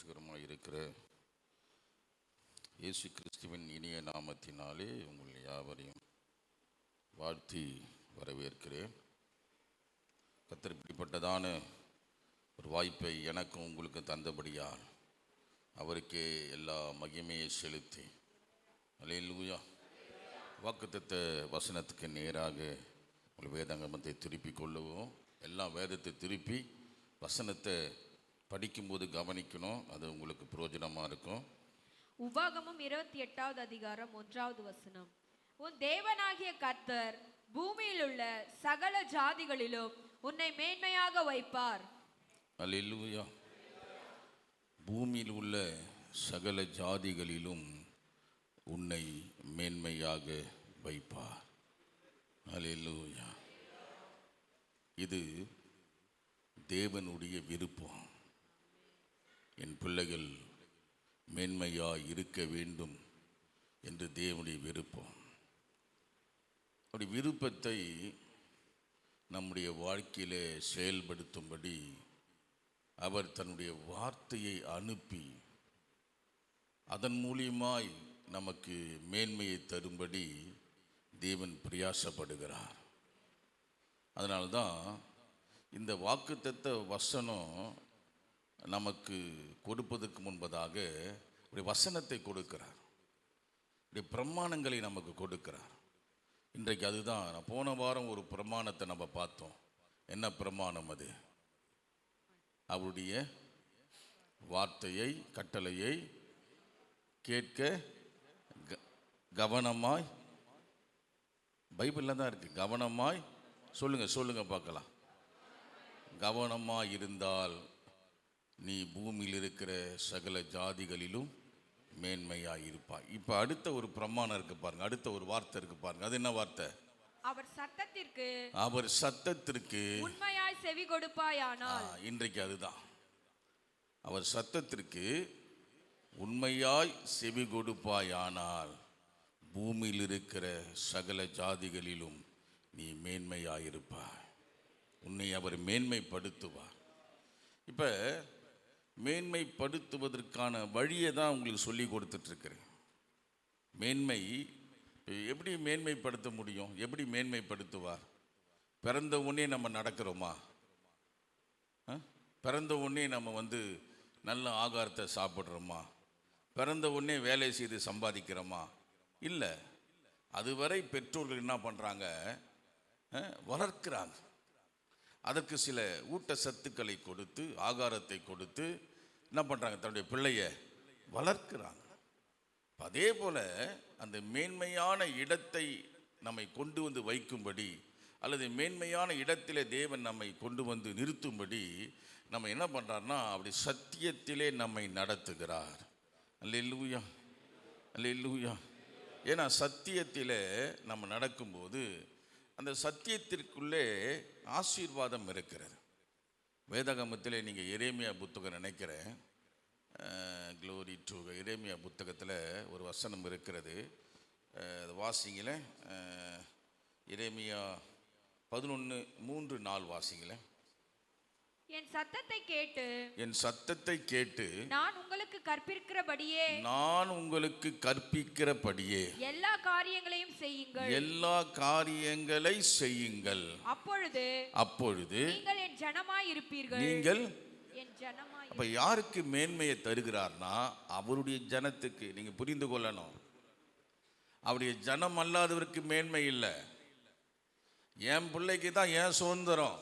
ஆண்டவரும் இருக்கிற இயேசு கிறிஸ்துவின் இனிய நாமத்தினாலே உங்கள் யாவரையும் வாழ்த்தி வரவேற்கிறேன். கத்தர் இப்படிப்பட்டதான ஒரு வாய்ப்பை எனக்கும் உங்களுக்கு தந்தபடியால் அவருக்கே எல்லா மகிமையை செலுத்தி அலையிலூயா வாக்குத்த வசனத்துக்கு நேராக உங்கள் வேதாங்கமத்தை திருப்பி கொள்ளவும். எல்லா வேதத்தை திருப்பி வசனத்தை படிக்கும்போது கவனிக்கணும் அது உங்களுக்கு பிரயோஜனமாக இருக்கும். உபாகமம் இருபத்தி எட்டாவது அதிகாரம் ஒன்றாவது வசனம். உன் தேவனாகிய கர்த்தர் பூமியில் உள்ள சகல ஜாதிகளிலும் உன்னை மேன்மையாக வைப்பார். அல்லேலூயா. பூமியில் உள்ள சகல ஜாதிகளிலும் உன்னை மேன்மையாக வைப்பார். அல்லேலூயா. இது தேவனுடைய விருப்பம். என் பிள்ளைகள் மேன்மையாக இருக்க வேண்டும் என்று தேவனுடைய விருப்பம். அப்படி விருப்பத்தை நம்முடைய வாழ்க்கையிலே செயல்படுத்தும்படி அவர் தன்னுடைய வார்த்தையை அனுப்பி அதன் மூலியமாய் நமக்கு மேன்மையை தரும்படி தேவன் பிரயாசப்படுகிறார். அதனால்தான் இந்த வாக்குத்தத்த வசனம் நமக்கு கொடுப்பதற்கு முன்பதாக ஒரு வசனத்தை கொடுக்கிறார். இப்படி பிரமாணங்களை நமக்கு கொடுக்கிறார். இன்றைக்கு அதுதான். நான் போன வாரம் ஒரு பிரமாணத்தை நம்ம பார்த்தோம். என்ன பிரமாணம் அது? அவருடைய வார்த்தையை கட்டளையை கேட்க க- கவனமாய் பைபிளில் தான் இருக்குது கவனமாய் சொல்லுங்கள் சொல்லுங்கள் பார்க்கலாம். கவனமாக இருந்தால் நீ பூமியில் இருக்கிற சகல ஜாதிகளிலும் மேன்மையாய் இருப்பாய் இப்போ அடுத்த ஒரு பிரமாணம் இருக்கு பாருங்க. அடுத்த ஒரு வார்த்தை இருக்கு பாருங்க. அது என்ன வார்த்தை? அவர் சத்தத்திற்கு அவர் சத்தத்திற்கு உண்மையாய் செவி கொடுப்பாயானால். இன்றைக்கு அதுதான். அவர் சத்தத்திற்கு உண்மையாய் செவி கொடுப்பாயானால் பூமியில் இருக்கிற சகல ஜாதிகளிலும் நீ மேன்மையாயிருப்பாய். உன்னை அவர் மேன்மைப்படுத்துவார். இப்போ மேன்மைப்படுத்துவதற்கான வழியை தான் உங்களுக்கு சொல்லி கொடுத்துட்ருக்கிறேன். மேன்மை எப்படி மேன்மைப்படுத்த முடியும்? எப்படி மேன்மைப்படுத்துவார்? பிறந்த உடனே நம்ம நடக்கிறோமா? ஆ? பிறந்த உடனே நம்ம வந்து நல்ல ஆகாரத்தை சாப்பிட்றோமா? பிறந்த உடனே வேலை செய்து சம்பாதிக்கிறோமா? இல்லை. அதுவரை பெற்றோர்கள் என்ன பண்ணுறாங்க வளர்க்கிறாங்க. அதற்கு சில ஊட்டச்சத்துக்களை கொடுத்து ஆகாரத்தை கொடுத்து என்ன பண்ணுறாங்க தன்னுடைய பிள்ளையை வளர்க்கிறாங்க. அதே போல் அந்த மேன்மையான இடத்தை நம்மை கொண்டு வந்து வைக்கும்படி அல்லது மேன்மையான இடத்திலே தேவன் நம்மை கொண்டு வந்து நிறுத்தும்படி நம்ம என்ன பண்ணுறாருன்னா அப்படி சத்தியத்திலே நம்மை நடத்துகிறார். அல்லேலூயா. அல்லேலூயா. ஏன்னா சத்தியத்தில் நம்ம நடக்கும்போது அந்த சத்தியத்திற்குள்ளே ஆசீர்வாதம் இருக்கிறது. வேதகமத்தில் நீங்கள் எரேமியா புத்தகம் நினைக்கிறேன். க்ளோரி டு எரேமியா புத்தகத்தில் ஒரு வசனம் இருக்கிறது. வாசிங்களேன் அது வாசிங்கள எரேமியா பதினொன்று மூன்று நாள் வாசிங்களேன். என் சத்தத்தை கேட்டு என் சத்தத்தை கேட்டு நான் உங்களுக்கு கற்பிக்கிறபடியே நான் உங்களுக்கு கற்பிக்கிறபடியே எல்லா காரியங்களையும் செய்யுங்கள். எல்லா காரியங்களை செய்யுங்கள். அப்பொழுது அப்பொழுது நீங்கள் என் ஜனமாய் இருப்பீர்கள். நீங்கள் அப்ப யாருக்கு மேன்மையை தருகிறார்னா அவருடைய ஜனத்துக்கு நீங்க புரிந்து கொள்ளணும். அவருடைய ஜனம் அல்லாதவருக்கு மேன்மை இல்லை. என் பிள்ளைக்கு தான் என் சுதந்திரம்.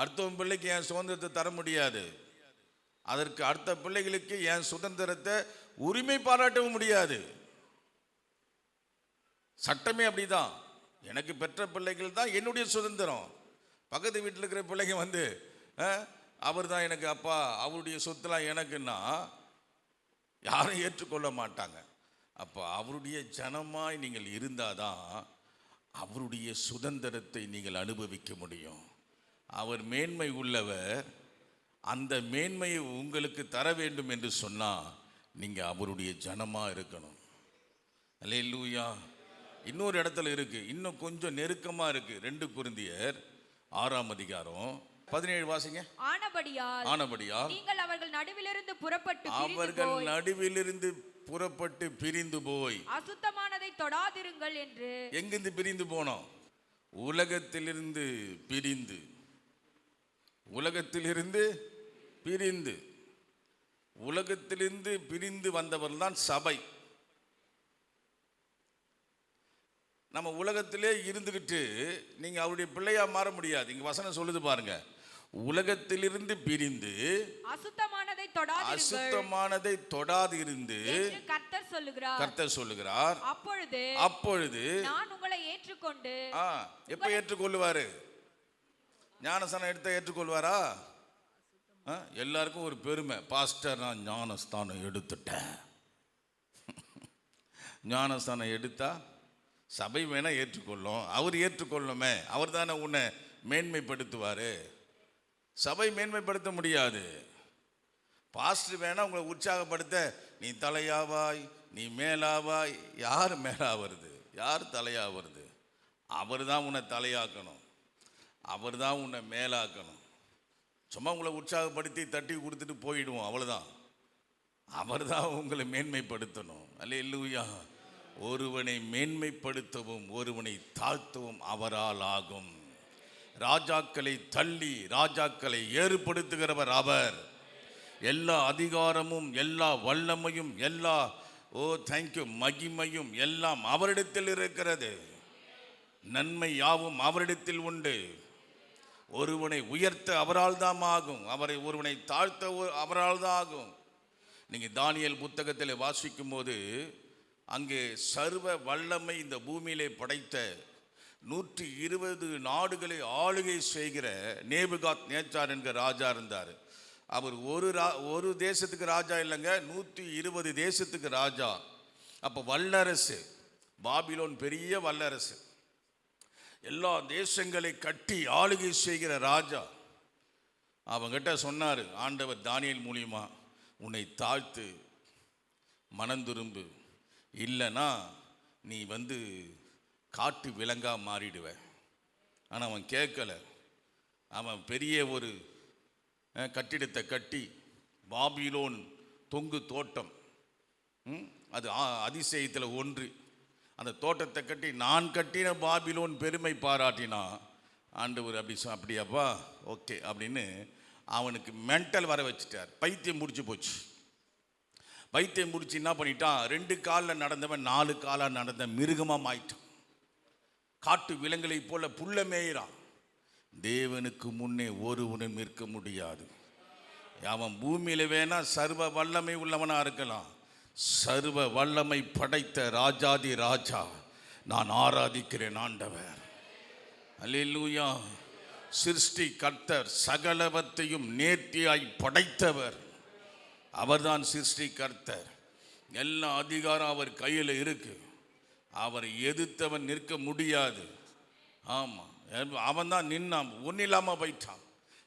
அடுத்தவன் பிள்ளைக்கு என் சுதந்திரத்தை தர முடியாது. அதற்கு அடுத்த பிள்ளைகளுக்கு என் சுதந்திரத்தை உரிமை பாராட்டவும் முடியாது. சட்டமே அப்படிதான். எனக்கு பெற்ற பிள்ளைகள் தான் என்னுடைய சுதந்திரம். பக்கத்து வீட்டில் இருக்கிற பிள்ளைங்க வந்து அவர் தான் எனக்கு அப்பா அவருடைய சொத்துலாம் எனக்குன்னா யாரும் ஏற்றுக்கொள்ள மாட்டாங்க. அப்போ அவருடைய ஜனமாய் நீங்கள் இருந்தாதான் அவருடைய சுதந்திரத்தை நீங்கள் அனுபவிக்க முடியும். அவர் மேன்மை உள்ளவர். அந்த மேன்மையை உங்களுக்கு தர வேண்டும் என்று சொன்னால் நீங்கள் அவருடைய ஜனமாக இருக்கணும். அல்லேலூயா. இன்னொரு இடத்துல இருக்கு. இன்னும் கொஞ்சம் நெருக்கமாக இருக்கு. ரெண்டு குருந்தியர் ஆறாம் அதிகாரம் பதினேழு வாசிங்க. ஆனபடியால் ஆனபடியால் நீங்கள் அவர்கள் நடுவிலிருந்து புறப்பட்டு அவர்கள் நடுவிலிருந்து புறப்பட்டு பிரிந்து போய் அசுத்தமானதை தொடாதிருங்கள் என்று எங்கிருந்து பிரிந்து போனோம்? உலகத்திலிருந்து பிரிந்து உலகத்திலிருந்து பிரிந்து உலகத்திலிருந்து பிரிந்து வந்தவர் தான் சபை. நம்ம உலகத்திலே இருந்துக்கிட்டு நீங்க அவருடைய பிள்ளையா மாற முடியாது. இங்க வசனம் சொல்லுது பாருங்க. உலகத்திலிருந்து பிரிந்து அசுத்தமானதை தொடாதிருங்கள். அசுத்தமானதை தொடாது இருந்து கர்த்தர் சொல்லுகிறார். கர்த்தர் சொல்லுகிறார். அப்பொழுது அப்பொழுது நான் உங்களை ஏற்றுக்கொண்டு எப்ப ஏற்றுக்கொள்வாரு ஞானஸ்தானம் எடுத்த ஏற்றுக்கொள்வாரா? ஆ, எல்லாருக்கும் ஒரு பெருமை. பாஸ்டர் நான் ஞானஸ்தானம் எடுத்துட்டேன். ஞானஸ்தானம் எடுத்தா சபை வேணால் ஏற்றுக்கொள்ளும். அவர் ஏற்றுக்கொள்ளுமே. அவர் தானே உன்னை மேன்மைப்படுத்துவார். சபை மேன்மைப்படுத்த முடியாது. பாஸ்டர் வேணால் உங்களை உற்சாகப்படுத்த நீ தலையாவாய் நீ மேலாவாய். யார் மேலாவது யார் தலையாவது அவர் தான் உன்னை தலையாக்கணும். அவர் தான் உன்னை மேலாக்கணும். சும்மா உங்களை உற்சாகப்படுத்தி தட்டி கொடுத்துட்டு போயிடுவோம் அவ்வளோதான் அவர் தான் உங்களை மேன்மைப்படுத்தணும். அல்ல இல்லையா ஒருவனை மேன்மைப்படுத்தவும் ஒருவனை தாழ்த்தவும் அவரால் ஆகும். ராஜாக்களை தள்ளி ராஜாக்களை ஏற்படுத்துகிறவர் அவர். எல்லா அதிகாரமும் எல்லா வல்லமையும் எல்லா ஓ தேங்க்யூ மகிமையும் எல்லாம் அவரிடத்தில் இருக்கிறது. நன்மை யாவும் அவரிடத்தில் உண்டு. ஒருவனை உயர்த்த அவரால் தான் ஆகும். அவரை ஒருவனை தாழ்த்த அவரால் தான் ஆகும். நீங்கள் தானியல் புத்தகத்தில் வாசிக்கும் போது அங்கே சர்வ வல்லமை இந்த பூமியிலே படைத்த நூற்றி இருபது நாடுகளை ஆளுகை செய்கிற நேபுகாத் நேச்சார் என்கிற ராஜா இருந்தார். அவர் ஒரு ரா ஒரு தேசத்துக்கு ராஜா இல்லைங்க நூற்றி இருபது தேசத்துக்கு ராஜா. அப்போ வல்லரசு பாபிலோன் பெரிய வல்லரசு. எல்லா தேசங்களை கட்டி ஆளுகை செய்கிற ராஜா. அவங்கிட்ட சொன்னார் ஆண்டவர் தானியல் மூலியமா உன்னை தாழ்த்து மனந்துரும்பு இல்லைன்னா நீ வந்து காட்டு விலங்காக மாறிடுவ. ஆனால் அவன் கேட்கல. அவன் பெரிய ஒரு கட்டிடத்தை கட்டி பாபிலோன் தொங்கு தோட்டம். அது அதிசயத்தில் ஒன்று. அந்த தோட்டத்தை கட்டி நான் கட்டின பாபிலோன் பெருமை பாராட்டினா ஆண்டவர் அப்படி அப்படியாப்பா? ஓகே அப்படின்னு அவனுக்கு மென்டல் வர வச்சுட்டார். பைத்தியம் முடிச்சு போச்சு. பைத்தியம் முடிச்சு என்ன பண்ணிட்டான்? ரெண்டு காலில் நடந்தவன் நாலு காலாக நடந்த மிருகமாக மாயிட்டான். காட்டு விலங்குகளை போல புல்ல மேயிறான். தேவனுக்கு முன்னே ஒருவனும் நிற்க முடியாது. அவன் பூமியில் வேணால் சர்வ வல்லமை உள்ளவனாக இருக்கலாம். சர்வ வல்லமை படைத்த ராஜாதி ராஜா. நான் ஆராதிக்கிறேன் ஆண்டவர். அல்லேலூயா. சிருஷ்டி கர்த்தர் சகலவத்தையும் நேர்த்தியாய் படைத்தவர். அவர்தான் சிருஷ்டி கர்த்தர் எல்லா அதிகாரம் அவர் கையில் இருக்கு. அவரை எதிர்த்தவன் நிற்க முடியாது. ஆமாம் அவன் தான் நின்னான். ஒன்றும் இல்லாமல் போயிட்டான்.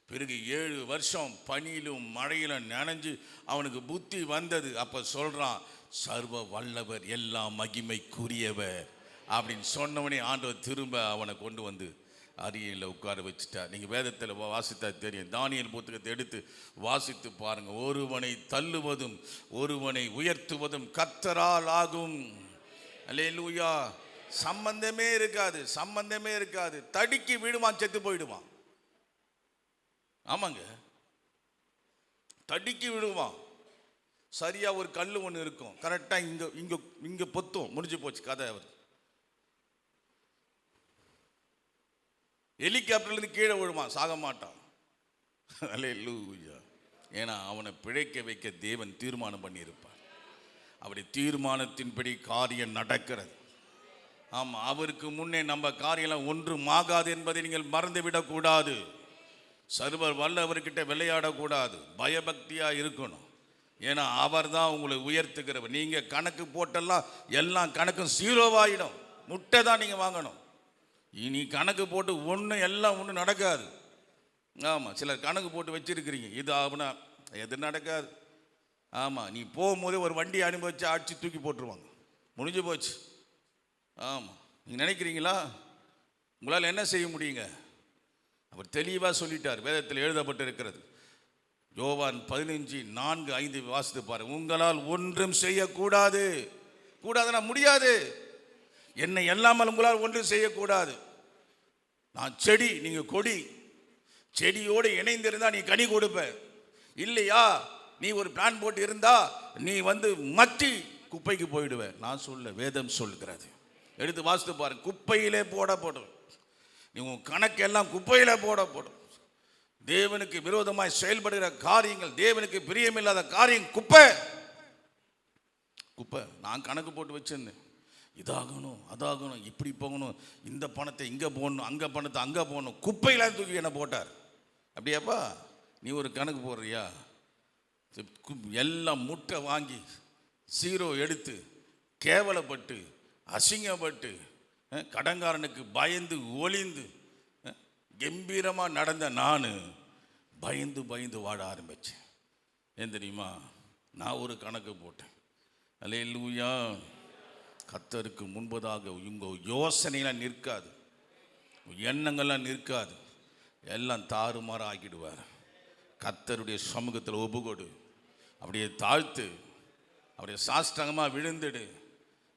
பிறகு ஏழு வருஷம் பனியிலும் மழையிலும் நனைஞ்சு அவனுக்கு புத்தி வந்தது. அப்போ சொல்கிறான் சர்வ வல்லவர் எல்லாம் மகிமைக்குரியவர். அப்படின்னு சொன்னவனே ஆண்டவர் திரும்ப அவனை கொண்டு வந்து அரியலில் உட்கார வச்சுட்டா. நீங்கள் வேதத்தில் வாசித்தா தெரியும். தானியல் புத்தகத்தை எடுத்து வாசித்து பாருங்கள் ஒருவனை தள்ளுவதும் ஒருவனை உயர்த்துவதும் கத்தரால் ஆகும். அல்லேலூயா. சம்பந்தமே இருக்காது சம்பந்தமே இருக்காது. தடுக்கி விடுவான் செத்து போயிடுவான். ஆமாங்க. தடுக்கி விடுவான். சரியாக ஒரு கல் ஒன்று இருக்கும். கரெக்டாக இங்கே இங்கே இங்கே பொத்தும். முடிஞ்சு போச்சு கதை அவர் ஹெலிகாப்டர்லேருந்து கீழே விழுவான். சாக மாட்டான். அல்லேலூயா ஏன்னா அவனை பிழைக்க வைக்க தேவன் தீர்மானம் பண்ணியிருப்பான் அப்படி தீர்மானத்தின்படி காரியம் நடக்கிறது. ஆமாம் அவருக்கு முன்னே நம்ம காரியம்லாம் ஒன்றும் ஆகாது என்பதை நீங்கள் மறந்துவிடக்கூடாது. சர்வர் வல்லவர்கிட்ட விளையாடக்கூடாது. பயபக்தியாக இருக்கணும். ஏன்னா அவர் தான் உங்களை உயர்த்துக்கிறவர் நீங்கள் கணக்கு போட்டெல்லாம் எல்லாம் கணக்கும் ஜீரோவாயிடும் முட்டை தான் நீங்கள் வாங்கணும். இனி கணக்கு போட்டு ஒன்று எல்லாம் ஒன்றும் நடக்காது. ஆமாம் சிலர் கணக்கு போட்டு வச்சுருக்கிறீங்க. இது ஆகுனா எது நடக்காது. ஆமாம் நீ போகும்போதே ஒரு வண்டி அனுபவிச்சு அடிச்சு தூக்கி போட்டுருவாங்க. முடிஞ்சு போச்சு. ஆமாம் நீங்கள் நினைக்கிறீங்களா? உங்களால் என்ன செய்ய முடியுங்க? அவர் தெளிவாக சொல்லிட்டார் வேதத்தில் எழுதப்பட்டிருக்கிறது. யோவான் பதினஞ்சு நான்கு ஐந்து வாசித்து பாருங்க. உங்களால் ஒன்றும் செய்யக்கூடாது. கூடாதுன்னா முடியாது. என்னை எல்லாமல் உங்களால் ஒன்றும் செய்யக்கூடாது. நான் செடி நீங்கள் கொடி. செடியோடு இணைந்திருந்தால் நீ கனி கொடுப்ப. இல்லையா? நீ ஒரு பிளான் போட்டு இருந்தா நீ வந்து மட்டி குப்பைக்கு போயிடுவேன் நான் சொல்ல வேதம் சொல்கிறது. எடுத்து வாசித்து பாருங்க. குப்பையிலே போடப்படும். நீ உன் கணக்கெல்லாம் குப்பையில் போடப்படும் தேவனுக்கு விரோதமாய் செயல்படுகிற காரியங்கள் தேவனுக்கு பிரியமில்லாத காரியம் குப்பை. குப்பை நான் கணக்கு போட்டு வச்சிருந்தேன் இதாகணும் அதாகணும் இப்படி போகணும் இந்த பணத்தை இங்கே போடணும் அங்கே பணத்தை அங்கே போகணும் குப்பையெல்லாம் தூக்கி என்ன போட்டார். அப்படியாப்பா நீ ஒரு கணக்கு போடுறியா? கு- எல்லாம் முட்டை வாங்கி சீரோ எடுத்து கேவலப்பட்டு அசிங்கப்பட்டு கடங்காரனுக்கு கடன்காரனுக்கு பயந்து ஒளிந்து கம்பீரமாக நடந்த நான் பயந்து பயந்து வாழ ஆரம்பித்தேன் ஏன் தெரியுமா? நான் ஒரு கணக்கு போட்டேன். அலே லூயா கத்தருக்கு முன்பதாக உங்கள் யோசனையெல்லாம் நிற்காது. எண்ணங்கள்லாம் நிற்காது. எல்லாம் தாறுமாற ஆக்கிடுவார். கத்தருடைய சமூகத்தில் ஒப்புக்கொடு. அப்படியே தாழ்த்து அப்படியே சாஷ்டகமாக விழுந்துடு.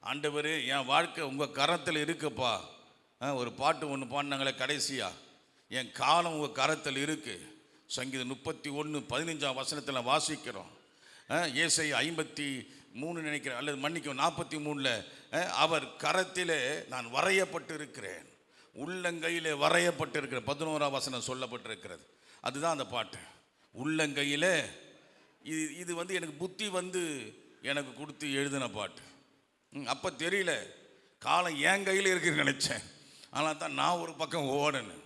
ஆண்டவர் என் வாழ்க்கை உங்கள் கரத்தில் இருக்குப்பா. ஆ, ஒரு பாட்டு ஒன்று பாடினாங்களே கடைசியா. என் காலம் உங்கள் கரத்தில் இருக்குது சங்கீதம் முப்பத்தி ஒன்று பதினஞ்சாம் வசனத்தில் வாசிக்கிறோம். ஏசை ஐம்பத்தி மூணு நினைக்கிறேன் அல்லது மன்னிக்கும் நாற்பத்தி மூணில் அவர் கரத்திலே நான் வரையப்பட்டு இருக்கிறேன் உள்ளங்கையிலே வரையப்பட்டிருக்கிற பதினோராம் வசனம் சொல்லப்பட்டிருக்கிறது. அதுதான் அந்த பாட்டு. உள்ளங்கையில் இது இது வந்து எனக்கு புத்தி வந்து எனக்கு கொடுத்து எழுதின பாட்டு. அப்போ தெரியல. காலம் என் கையில் இருக்குன்னு நினச்சேன். ஆனால் தான் நான் ஒரு பக்கம் ஓடணும்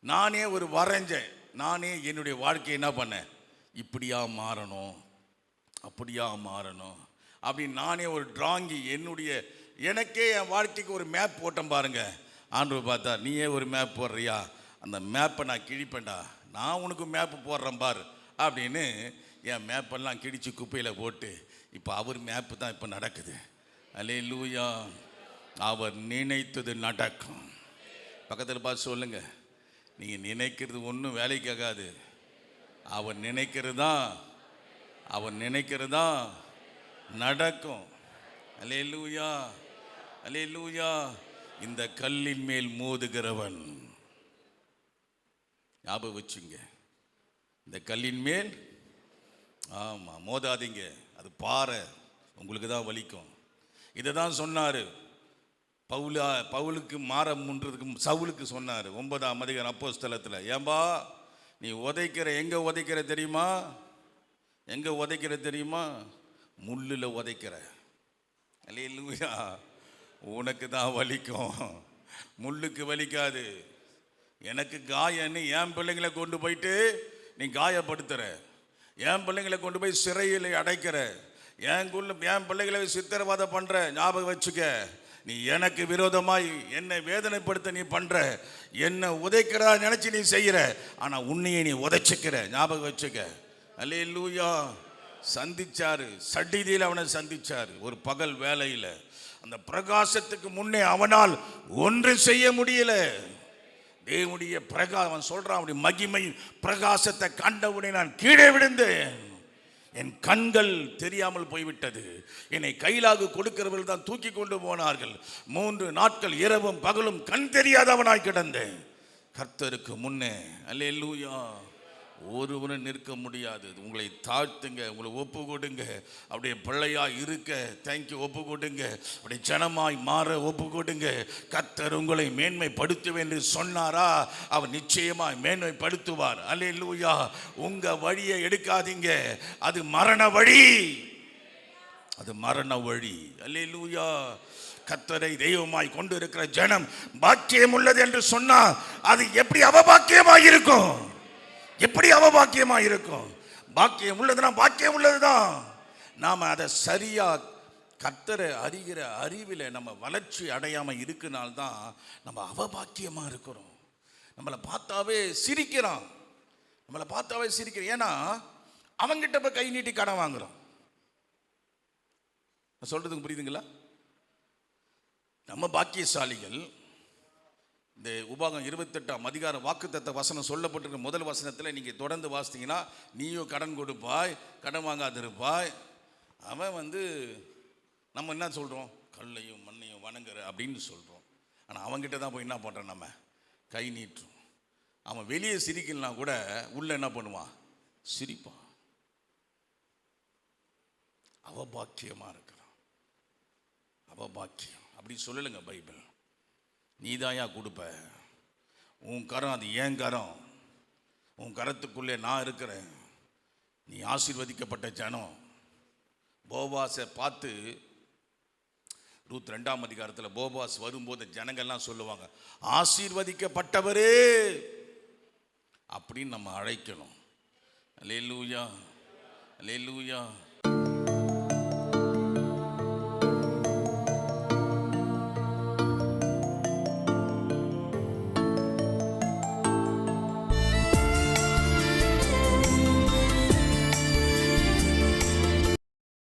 நானே ஒரு வரைஞ்சேன். நானே என்னுடைய வாழ்க்கையை என்ன பண்ணேன்? இப்படியா மாறணும். அப்படியா மாறணும். அப்படின்னு நானே ஒரு டிராங்கி என்னுடைய எனக்கே என் வாழ்க்கைக்கு ஒரு மேப் போட்டேன் பாருங்க. ஆண்டவர் பார்த்தா நீயே ஒரு மேப் போடுறியா? அந்த மேப்பை நான் கிழிப்பேன்டா. நான் உனக்கு மேப்பு போடுறேன் பார். அப்படின்னு என் மேப்பெல்லாம் கிழித்து குப்பையில் போட்டு இப்போ அவர் மேப்பு தான் இப்போ நடக்குது. அலே லூயா அவர் நினைத்தது நடக்கும். பக்கத்தில் பார்த்து சொல்லுங்க. நீங்கள் நினைக்கிறது ஒன்றும் வேலைக்கு ஆகாது. அவர் நினைக்கிறது? தான் அவன் நினைக்கிறதா? நடக்கும். அலே லூயா இந்த கல்லின் மேல் மோதுகிறவன். ஞாபகம் வச்சுங்க. இந்த கல்லின் மேல்? ஆமாம் மோதாதீங்க. அது பாறை. உங்களுக்கு தான் வலிக்கும். இதை தான் சொன்னார். பவுலா பவுலுக்கு மாற முன்றதுக்கு சவுலுக்கு சொன்னார் ஒன்பதாம் அதிகாரம் அப்போஸ்தலத்தில். ஏம்பா நீ உதைக்கிற எங்கே உதைக்கிற தெரியுமா? எங்கே உதைக்கிற தெரியுமா? முள்ளில் உதைக்கிற. இல்லையா உனக்கு தான் வலிக்கும். முள்ளுக்கு வலிக்காது. எனக்கு காயன்னு என் பிள்ளைங்களை கொண்டு போயிட்டு நீ காயப்படுத்துகிற என் பிள்ளைங்களை கொண்டு போய் சிறையில் அடைக்கிற. என் குள்ள என் பிள்ளைகளை சித்திரவதை பண்ற ஞாபகம் வச்சுக்க. நீ எனக்கு விரோதமாய் என்னை வேதனைப்படுத்த நீ பண்ணுற என்னை உதைக்கிறதா நினச்சி நீ செய்கிற ஆனால் உன்னையே நீ உதைச்சிக்கிற. ஞாபகம் வச்சுக்க. அல்லேலூயா. சந்திச்சாரு. சடிதியில் அவனை சந்திச்சார். ஒரு பகல் வேலையில் அந்த பிரகாசத்துக்கு முன்னே அவனால் ஒன்று செய்ய முடியல. தேவனுடைய பிரகா அவன் சொல்கிறான் அவனுடைய மகிமை பிரகாசத்தை கண்டவுடனே நான் கீழே விழுந்தேன். என் கண்கள் தெரியாமல் போய்விட்டது. என்னை கையிலாக கொடுக்கிறவர்கள் தான் தூக்கி கொண்டு போனார்கள். மூன்று நாட்கள் இரவும் பகலும் கண் தெரியாதவனாய் கிடந்தேன். கர்த்தருக்கு முன்னே. அல்லேலூயா. ஒருவனும் நிற்க முடியாது. உங்களை தாழ்த்துங்க உங்களை ஒப்பு கொடுங்க அப்படியே பிள்ளையாக இருக்க தேங்க்யூ ஒப்பு கொடுங்க அப்படி ஜனமாய் மாற ஒப்பு கொடுங்க கத்தர் உங்களை மேன்மைப்படுத்துவேன் என்று சொன்னாரா? அவர் நிச்சயமாய் மேன்மைப்படுத்துவார். அல்லேலூயா. உங்கள் வழியை எடுக்காதீங்க. அது மரண வழி. அது மரண வழி. அல்லேலூயா. கத்தரை தெய்வமாய் கொண்டு இருக்கிற ஜனம் பாக்கியம் உள்ளது என்று சொன்னால் அது எப்படி அவபாக்கியமாக இருக்கும் எப்படி அவபாக்கியமாக இருக்கும்? பாக்கியம் உள்ளதுன்னா பாக்கியம் உள்ளதுதான். நாம அதை சரியா கத்தரை அறிகிற அறிவில் நம்ம வளர்ச்சி அடையாமல் இருக்குனால்தான் நம்ம அவபாக்கியமாக இருக்கிறோம். நம்மளை பார்த்தாவே சிரிக்கிறான். நம்மளை பார்த்தாவே சிரிக்கிறோம் ஏன்னா அவங்ககிட்ட போய் கை நீட்டி கடன் வாங்குறோம். நான் சொல்கிறதுக்கு புரியுதுங்களா? நம்ம பாக்கியசாலிகள் இந்த உபாகம் இருபத்தெட்டாம் அதிகார வாக்குத்தத்த வசனம் சொல்லப்பட்டிருக்க முதல் வசனத்தில் நீங்கள் தொடர்ந்து வாசித்தீங்கன்னா நீயும் கடன் கொடுப்பாய் கடன் வாங்காதிருப்பாய். அவன் வந்து நம்ம என்ன சொல்கிறோம் கல்லையும் மண்ணையும் வணங்குற அப்படின்னு சொல்கிறோம் ஆனால் அவங்ககிட்ட தான் போய் என்ன பண்ணுறோம் நம்ம? கை நீட்டுறோம். அவன் வெளியே சிரிக்கலாம் கூட உள்ளே என்ன பண்ணுவான்? சிரிப்பான். அவபாக்கியமாக இருக்கிறான். அவபாக்கியம். அப்படி சொல்லலைங்க பைபிள். நீதாயா கொடுப்ப. உன் கரம் அது ஏன் கரம்? உன் கரத்துக்குள்ளே நான் இருக்கிறேன். நீ ஆசீர்வதிக்கப்பட்ட ஜனம். போபாஸை பார்த்து ரூத் ரெண்டாம் அதிகாரத்தில் போபாஸ் வரும்போது ஜனங்கள்லாம் சொல்லுவாங்க ஆசீர்வதிக்கப்பட்டவரே! அப்படின்னு நம்ம அழைக்கணும். லெல்லூயா லெல்லூயா